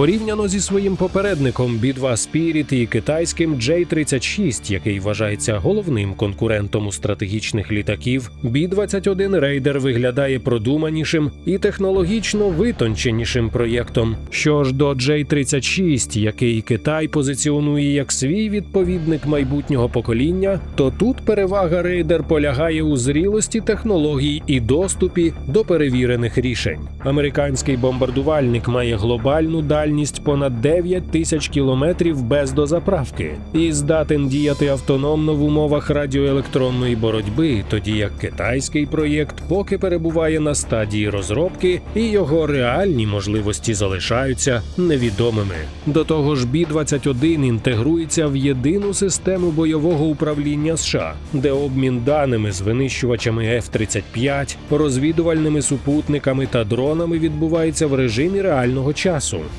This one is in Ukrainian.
Порівняно зі своїм попередником B-2 Spirit і китайським J-36, який вважається головним конкурентом у стратегічних літаків, B-21 Raider виглядає продуманішим і технологічно витонченішим проєктом. Що ж до J-36, який Китай позиціонує як свій відповідник майбутнього покоління, то тут перевага Raider полягає у зрілості технологій і доступі до перевірених рішень. Американський бомбардувальник має глобальну дальність понад 9 тисяч кілометрів без дозаправки і здатен діяти автономно в умовах радіоелектронної боротьби, тоді як китайський проєкт поки перебуває на стадії розробки, і його реальні можливості залишаються невідомими. До того ж, Бі-21 інтегрується в єдину систему бойового управління США, де обмін даними з винищувачами F-35, розвідувальними супутниками та дронами відбувається в режимі реального часу.